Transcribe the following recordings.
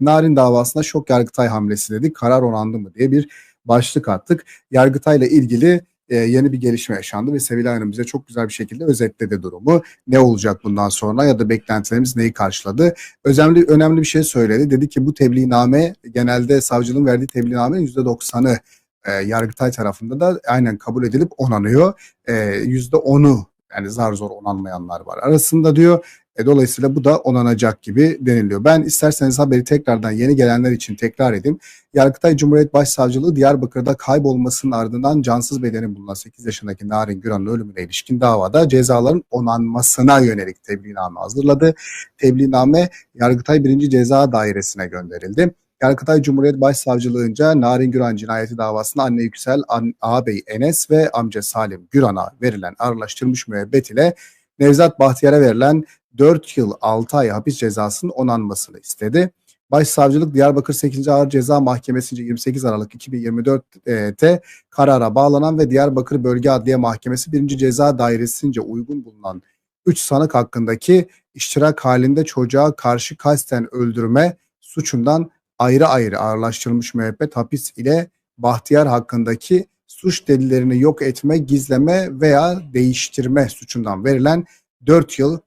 Narin davasına şok Yargıtay hamlesi dedik. Karar onandı mı diye bir başlık attık. Yargıtay'la ilgili e, yeni bir gelişme yaşandı ve Sevilay Hanım bize çok güzel bir şekilde özetledi durumu. Ne olacak bundan sonra ya da beklentilerimiz neyi karşıladı? Önemli önemli bir şey söyledi. Dedi ki bu tebliğname genelde savcılığın verdiği tebliğnamenin %90'ı e, Yargıtay tarafında da aynen kabul edilip onanıyor. E, %10'u yani zar zor onanmayanlar var. Arasında diyor e, dolayısıyla bu da onanacak gibi deniliyor. Ben isterseniz haberi tekrardan yeni gelenler için tekrar edeyim. Yargıtay Cumhuriyet Başsavcılığı Diyarbakır'da kaybolmasının ardından cansız bedeni bulunan 8 yaşındaki Narin Güran'ın ölümüne ilişkin davada cezaların onanmasına yönelik tebliğname hazırladı. Tebliğname Yargıtay 1. Ceza Dairesi'ne gönderildi. Yargıtay Cumhuriyet Başsavcılığınca Narin Güran cinayeti davasında anne Yüksel, ağabey Enes ve amca Salim Güran'a verilen ağırlaştırılmış müebbet ile Nevzat Bahtiyar'a verilen 4 yıl 6 ay hapis cezasının onanmasını istedi. Başsavcılık Diyarbakır 8. Ağır Ceza Mahkemesi'nce 28 Aralık 2024'te karara bağlanan ve Diyarbakır Bölge Adliye Mahkemesi 1. Ceza Dairesi'nce uygun bulunan 3 sanık hakkındaki iştirak halinde çocuğa karşı kasten öldürme suçundan ayrı ayrı ağırlaştırılmış müebbet hapis ile Bahtiyar hakkındaki suç delillerini yok etme, gizleme veya değiştirme suçundan verilen 4 yıl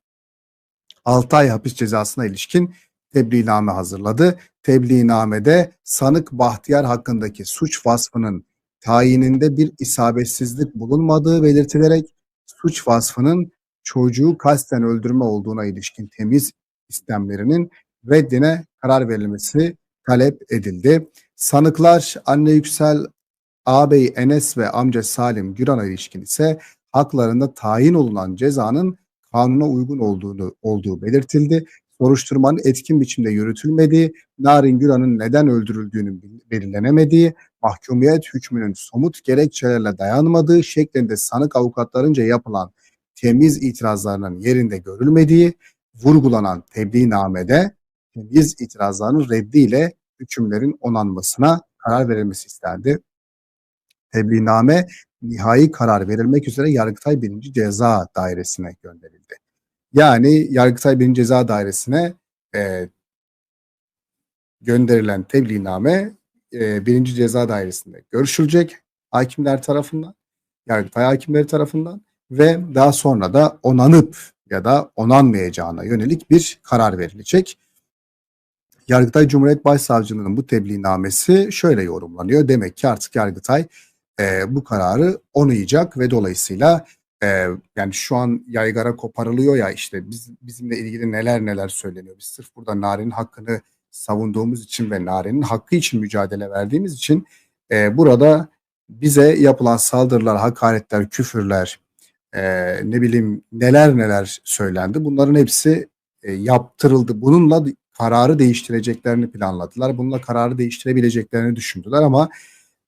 6 ay hapis cezasına ilişkin tebliğname hazırladı. Tebliğnamede sanık Bahtiyar hakkındaki suç vasfının tayininde bir isabetsizlik bulunmadığı belirtilerek suç vasfının çocuğu kasten öldürme olduğuna ilişkin temiz istemlerinin reddine karar verilmesi talep edildi. Sanıklar anne Yüksel, ağabey Enes ve amca Salim Güran'a ilişkin ise haklarında tayin olunan cezanın kanuna uygun olduğunu olduğu belirtildi. Soruşturmanın etkin biçimde yürütülmediği, Narin Güran'ın neden öldürüldüğünün belirlenemediği, mahkumiyet hükmünün somut gerekçelerle dayanmadığı şeklinde sanık avukatlarınca yapılan temiz itirazlarının yerinde görülmediği, vurgulanan tebliğnamede temiz itirazlarının reddiyle hükümlerin onanmasına karar verilmesi istendi. Tebliğname nihai karar verilmek üzere Yargıtay 1. Ceza Dairesi'ne gönderildi. Yani Yargıtay 1. Ceza Dairesi'ne e, gönderilen tebliğname e, 1. Ceza Dairesi'nde görüşülecek hakimler tarafından, Yargıtay hakimleri tarafından ve daha sonra da onanıp ya da onanmayacağına yönelik bir karar verilecek. Yargıtay Cumhuriyet Başsavcılığı'nın bu tebliğnamesi şöyle yorumlanıyor. Demek ki artık Yargıtay e, bu kararı onayacak ve dolayısıyla e, yani şu an yaygara koparılıyor ya işte biz bizimle ilgili neler neler söyleniyor. Biz sırf burada Narin'in hakkını savunduğumuz için ve Narin'in hakkı için mücadele verdiğimiz için e, burada bize yapılan saldırılar, hakaretler, küfürler, e, ne bileyim neler neler söylendi. Bunların hepsi e, yaptırıldı. Bununla kararı değiştireceklerini planladılar. Bununla kararı değiştirebileceklerini düşündüler ama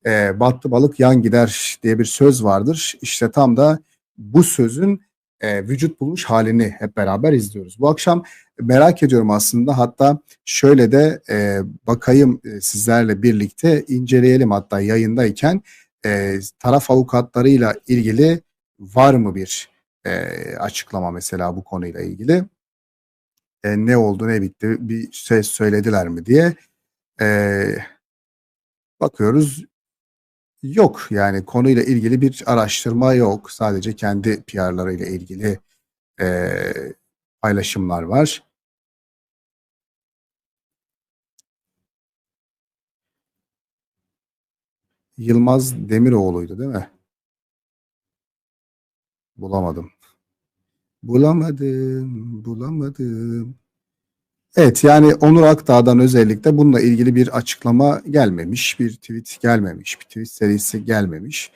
e, battı balık yan gider diye bir söz vardır. İşte tam da bu sözün e, vücut bulmuş halini hep beraber izliyoruz. Bu akşam merak ediyorum aslında hatta şöyle de e, bakayım e, sizlerle birlikte inceleyelim hatta yayındayken e, taraf avukatlarıyla ilgili var mı bir e, açıklama mesela bu konuyla ilgili e, ne oldu ne bitti bir şey söylediler mi diye e, bakıyoruz Yok yani konuyla ilgili bir araştırma yok. Sadece kendi PR'larıyla ilgili e, paylaşımlar var. Yılmaz Demiroğlu'ydu değil mi? Bulamadım. Bulamadım, bulamadım. Evet yani Onur Akdağ'dan özellikle bununla ilgili bir açıklama gelmemiş, bir tweet gelmemiş, bir tweet serisi gelmemiş.